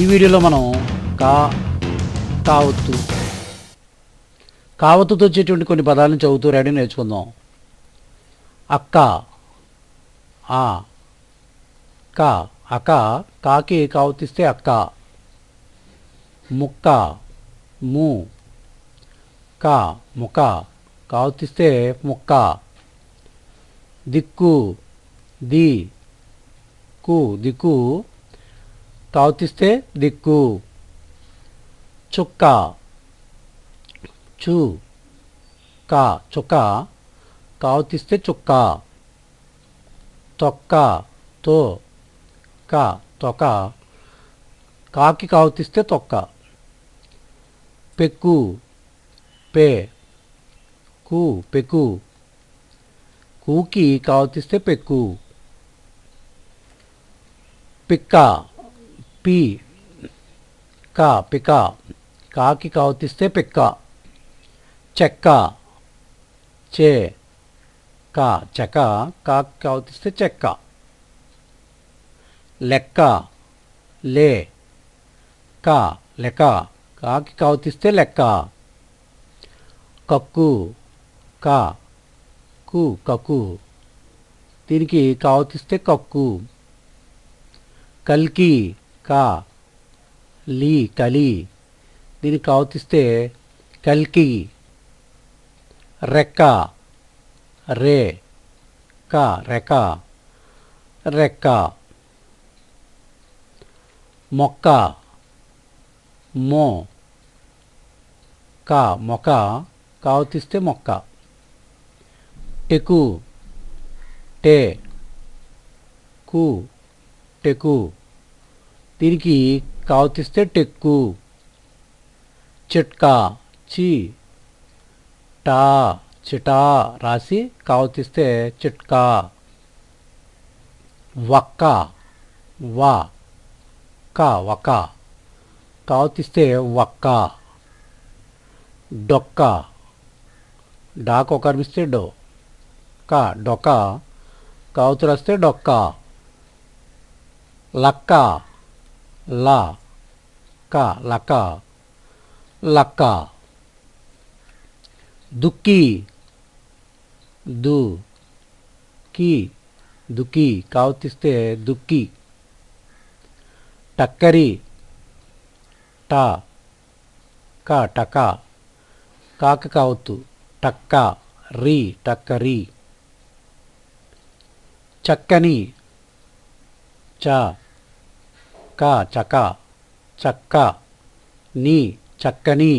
ఈ వీడియోలో మనం కా కావత్తు. కావత్తుతో వచ్చేటువంటి కొన్ని పదాలను చదువుతూ రెడీ నేర్చుకుందాం. అక్క ఆ క అక్క కాకి కావతిస్తే అక్క. ముక్క ము కా ముక కావతిస్తే ముక్క. దిక్కు ది కు దిక్కు తావుతిస్తే దిక్కు. చుక్క. చు. క. చుక్క. కావతిస్తే చుక్క. తొక్క. తో. క. తొక కాకి కావుతిస్తే తొక్క. పెక్కు. పే. కు. పెక్కు. కూకి కావతిస్తే పెక్కు. పిక్క. పి క పిక. కాకి కావతిస్తే పిక్క. చెక్క చే క చెక. కాకి కావతిస్తే చెక్క. లెక్క లే క లెక్క కాకి కావతిస్తే లెక్క. కక్కు కా కు కక్కు. దీనికి కావతిస్తే కక్కు. కల్కి కా లీ కలి దీనికి కావతిస్తే కల్కి రెక్క రే క రెక రెక్క. మొక్క మో క మొక కావతిస్తే మొక్క. టెకు టే కు టెకు. దీనికి కావతిస్తే టెక్కు. చిట్కా చి. టా చిటా రాసి కావతిస్తే చిట్కా. వక్క వా. క వక. కావతిస్తే వక్క. డొక్క. డాకు ఒక డో. క డొక్క కావతి రాస్తే డొక్క. లక్క. ల క లక్క లక్క. దుక్కి దు కి దుక్కి కావతిస్తే దుక్కి. టక్కరి ట క టక. కాక కావత్తు టక్క రీ టక్కరి. చక్కని చ క చక చక్క నీ చక్కని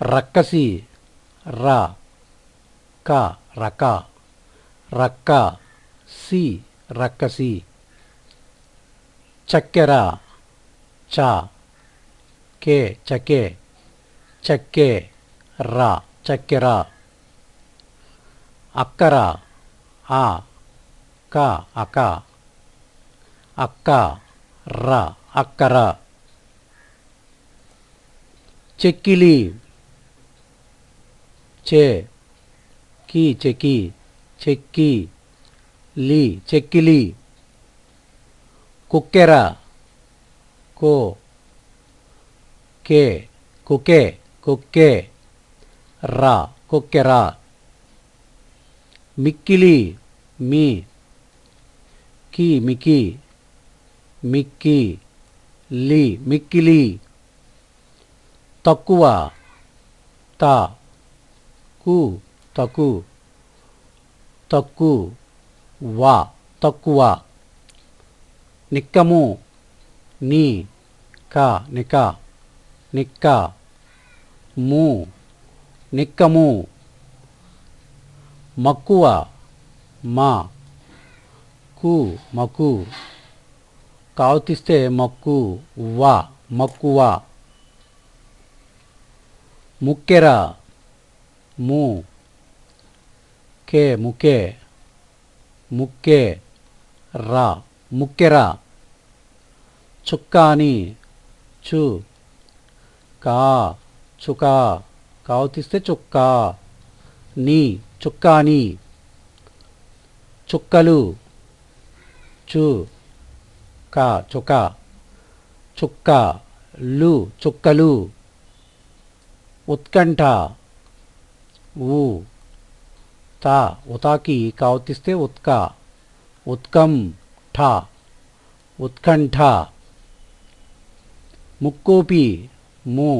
రక్కసి ర క రక రక్క సి రక్కసి చక్కెర చ కే చకే చక్కే ర చక్కెర అక్కర ఆ క అక అక్క ర అక్కర. చెక్కిలి. చే కి చెకి చెక్కి. లి చెక్కిలి. కుక్కెర. కో కే కుకే కుక్కే. రా కుక్కెర. మిక్కిలి మీ. కి మికి మిక్కి లి మిక్కిలి. తక్కువ త కు తకు. తక్కు వా తక్కువ. నిక్కము నీ క నిక. నిక్క. ము నిక్కము. మక్కువ మా కు మకు. కావుతిస్తే మక్కు వా మక్కువ ముక్కెర ము. కే ముకే ముక్కే రా. ముక్కెర. చుక్కాని చు. కా చుకా. కావుతిస్తే చుక్కా. నీ చుక్కాని. చుక్కలు చు. క చుక చుక్క లు చుక్కలు ఉత్కంఠ ఊ తా ఉతాకి కావతిస్తే ఉత్క ఉత్కం ఠ ఉత్కంఠ ముక్కోపి ము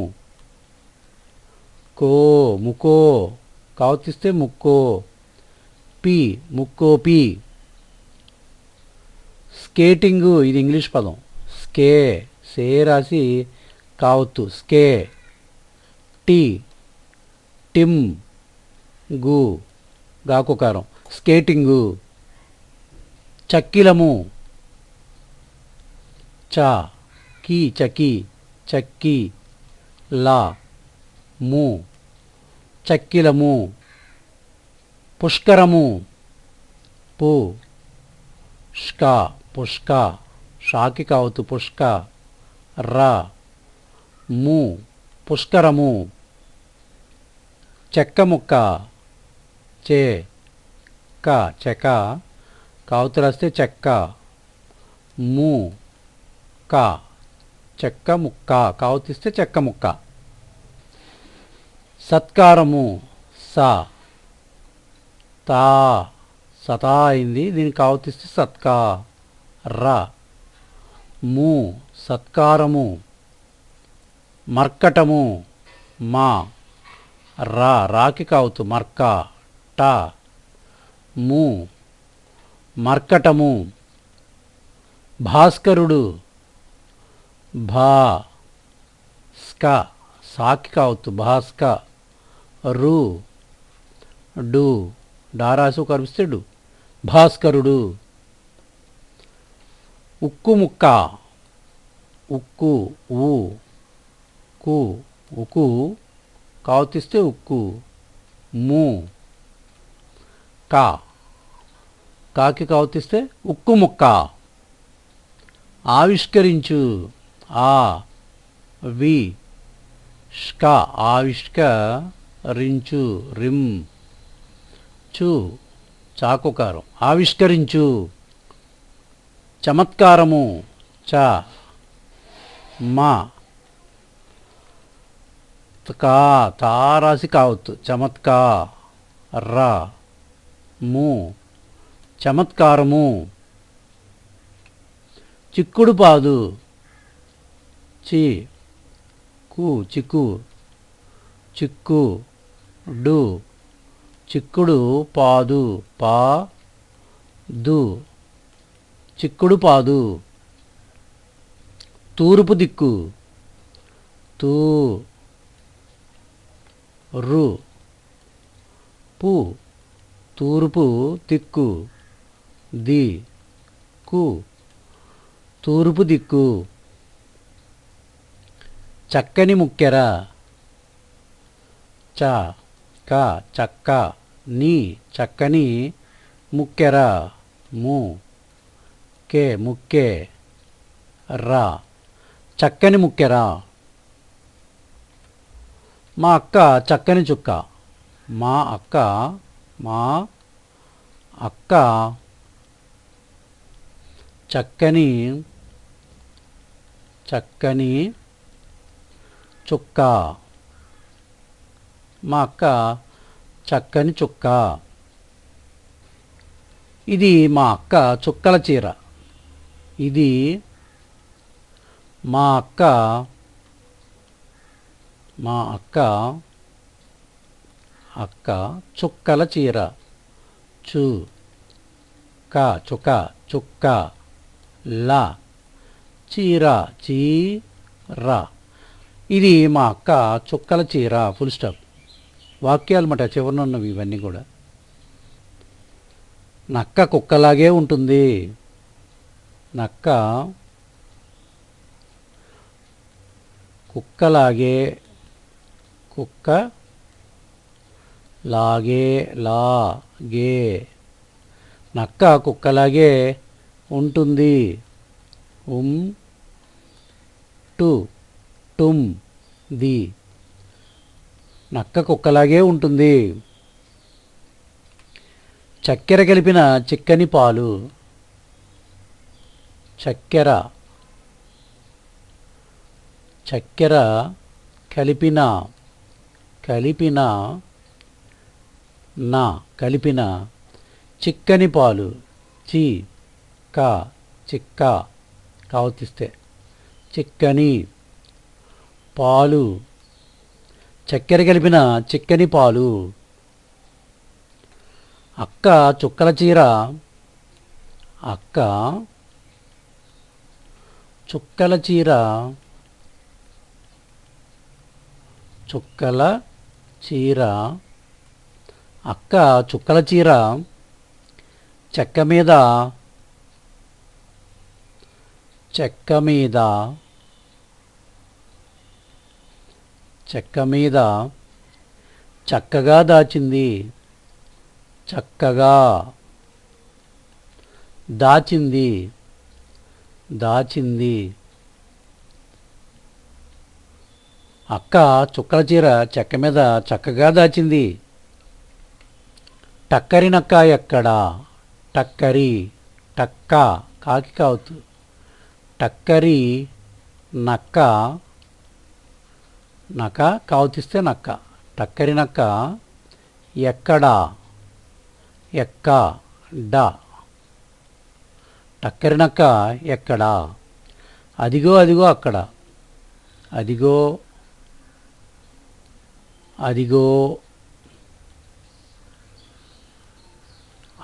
కో ముకో కావతిస్తే ముక్కో పి ముక్కోపి స్కేటింగు ఇది ఇంగ్లీష్ పదం. స్కే సే రాసి కావత్తు. స్కే. టీ. టిమ్. గు. గాకుకారం స్కేటింగు. చక్కిలము. చ. కీ చకి. చక్కి. లా. ము. చక్కిలము. పుష్కరము. పు. ష్ పుష్క షాకి కావతు పుష్క. ర ము పుష్కరము. చెక్క ముక్క చే క చెక. కావతు రాస్తే చెక్క. ము క చెక్క ముక్క. కావతిస్తే చెక్క ముక్క. సత్కారము స. తా సతా అయింది. దీనికి కావతిస్తే సత్కా. ర. ము. సత్కారము. మర్కటము. మా. రా. రాకి కావుతు మర్క. ట. ము. మర్కటము. భాస్కరుడు. భా. స్క. సాకి కావచ్చు భాస్క. రు. డు. డారాసు కరిపిస్తే డు భాస్కరుడు. ఉక్కు ముక్క. ఉక్కు ఊ. కు ఉకు. కావతిస్తే ఉక్కు. ము. కా. కాకి కావతిస్తే ఉక్కు ముక్క. ఆవిష్కరించు. ఆ. విష్క రించు రిమ్. చు. చాకుకారం. ఆవిష్కరించు. చమత్కారము చ మా. కా తారాసి కావచ్చు చమత్కా ర ము. చమత్కారము. చిక్కుడు పాదు. చి కు చిక్కు. చిక్కు డు. చిక్కుడు పాదు పా దు. చిక్కుడు పాదు. తూర్పు దిక్కు. తూ. రు. పు. తూర్పు దిక్కు. ది. కు. తూర్పు దిక్కు. చక్కని ముక్కెర. చ. క. చక్క. నీ. చక్కని ముక్కెర. ము. కే ముక్కే రా. చక్కని ముక్కెరా మా అక్క చక్కని చుక్క. మా అక్క మా అక్క చక్కని చక్కని చుక్క. మా అక్క చక్కని చుక్క. ఇది మా అక్క చుక్కల చీర. ఇది మా అక్క మా అక్క అక్క చుక్కల చీర. చు క చుక్క చుక్క ల చీర చీర ఇది మా అక్క చుక్కల చీర ఫుల్ స్టాప్ వాక్యాలు మాట చివరనున్నవి ఇవన్నీ కూడా. నక్క కుక్కలాగే ఉంటుంది. నక్క కుక్కలాగే కుక్క లాగే లాగే నక్క కుక్కలాగే ఉంటుంది. ఉమ్ టు టుమ్ ది. నక్క కుక్కలాగే ఉంటుంది. చక్కెర కలిపిన చిక్కని పాలు. చక్కెర. చక్కెర కలిపిన కలిపిన నా కలిపిన చిక్కని పాలు. చి క చిక్క. కావతిస్తే చిక్కని పాలు. చక్కెర కలిపిన చిక్కని పాలు. అక్క చుక్కల చీర. అక్క చుక్కల చీర చుక్కల చీర అక్క చుక్కల చీర చెక్క మీద చెక్క మీద చెక్క మీద చక్కగా దాచింది చక్కగా దాచింది. దాచింది. అక్క చుక్కల చీర చెక్క మీద చక్కగా దాచింది. టక్కరి నక్క ఎక్కడా? టక్కరి టక్క కాకి కావచ్చు. టక్కరి నక్క నక కావతిస్తే నక్క. టక్కరి నక్క ఎక్కడా? ఎక్క డ. టక్కరి నక్క ఎక్కడా? అదిగో అదిగో అక్కడ. అదిగో అదిగో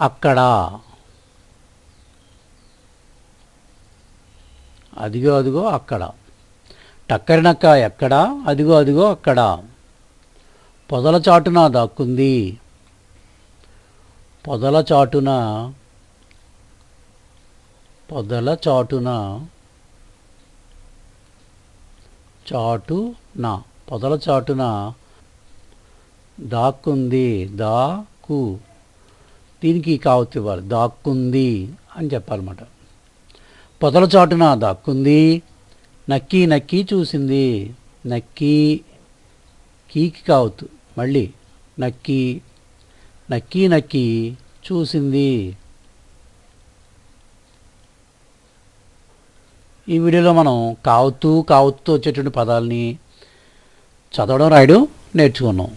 అక్కడ? అదిగో అదిగో అక్కడ. టక్కరినక్క ఎక్కడ? అదిగో అదిగో అక్కడ. పొదల చాటున దాక్కుంది. పొదల చాటున పొదల చాటున? చాటు నా పొదల చాటున? దాక్కుంది దాకు. దీనికి కావత్తు ఇవ్వాలి. దాక్కుంది అని చెప్పాలన్నమాట. పొదల చాటున దాక్కుంది. నక్కి నక్కి చూసింది. నక్కి కీకి కావద్దు మళ్ళీ నక్కి నక్కి నక్కి చూసింది. ఈ వీడియోలో మనం కావుతూ కావుతూ వచ్చేటువంటి పదాలని చదవడం రాయడం నేర్చుకున్నాం.